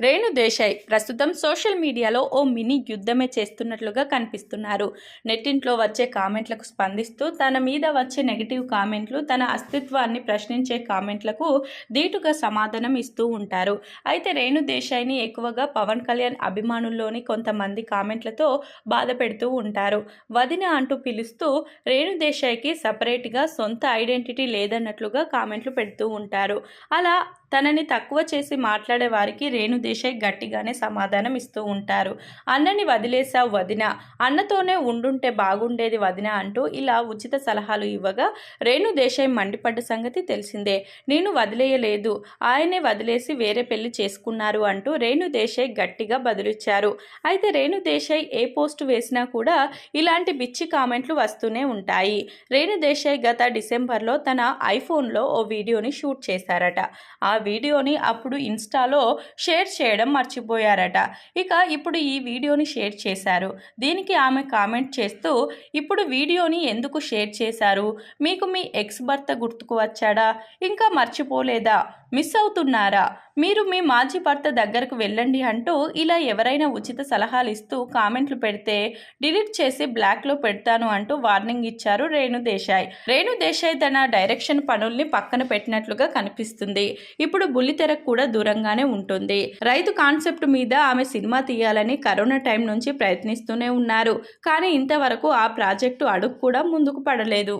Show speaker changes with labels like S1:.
S1: రేణు దేశాయ్ ప్రస్తుతం సోషల్ మీడియాలో ఓ మినీ యుద్ధమే చేస్తున్నట్లుగా కనిపిస్తున్నారు. నెట్టింట్లో వచ్చే కామెంట్లకు స్పందిస్తూ తన మీద వచ్చే నెగిటివ్ కామెంట్లు తన అస్తిత్వాన్ని ప్రశ్నించే కామెంట్లకు ధీటుగా సమాధానం ఇస్తూ ఉంటారు. అయితే రేణు దేశాయ్ని ఎక్కువగా పవన్ కళ్యాణ్ అభిమానుల్లోని కొంతమంది కామెంట్లతో బాధ పెడుతూ ఉంటారు. వదిన అంటూ పిలుస్తూ రేణు దేశాయ్కి సపరేట్గా సొంత ఐడెంటిటీ లేదన్నట్లుగా కామెంట్లు పెడుతూ ఉంటారు. అలా తనని తక్కువ చేసి మాట్లాడే వారికి రేణు దేశాయ్ గట్టిగానే సమాధానం ఇస్తూ ఉంటారు. అన్నని వదిలేశావు వదిన. అన్నతోనే ఉండుంటే బాగుండేది వదిన అంటూ ఇలా ఉచిత సలహాలు ఇవ్వగా రేణు దేశాయ్ మండిపడ్డ సంగతి తెలిసిందే. నేను వదిలేయలేదు. ఆయనే వదిలేసి వేరే పెళ్ళి చేసుకున్నారు అంటూ రేణు దేశాయ్ గట్టిగా బదులిచ్చారు. అయితే రేణు దేశాయ్ ఏ పోస్ట్ వేసినా కూడా ఇలాంటి బిచ్చి కామెంట్లు వస్తూనే ఉంటాయి. రేణు దేశాయ్ గత డిసెంబర్లో తన ఐఫోన్లో ఓ వీడియోని షూట్ చేశారట. ఆ వీడియోని అప్పుడు ఇన్స్టాలో షేర్ చేయడం మర్చిపోయారట. ఇక ఇప్పుడు ఈ వీడియోని షేర్ చేశారు. దీనికి ఆమె కామెంట్ చేస్తూ ఇప్పుడు వీడియోని ఎందుకు షేర్ చేశారు? మీకు మీ ఎక్స్ భర్త గుర్తుకు వచ్చాడా? ఇంకా మర్చిపోలేదా? మిస్ అవుతున్నారా? మీరు మీ మాజీ భర్త దగ్గరకు వెళ్ళండి అంటూ ఇలా ఎవరైనా ఉచిత సలహాలు ఇస్తూ కామెంట్లు పెడితే డిలీట్ చేసి బ్లాక్లో పెడతాను అంటూ వార్నింగ్ ఇచ్చారు రేణు దేశాయ్. రేణు దేశాయ్ తన డైరెక్షన్ పనుల్ని పక్కన పెట్టినట్లుగా కనిపిస్తుంది. ఇప్పుడు బుల్లితెరకు కూడా దూరంగానే ఉంటుంది. రైతు కాన్సెప్ట్ మీద ఆమె సినిమా తీయాలని కరోనా టైం నుంచి ప్రయత్నిస్తూనే ఉన్నారు. కానీ ఇంతవరకు ఆ ప్రాజెక్టు అడుగు కూడా ముందుకు పడలేదు.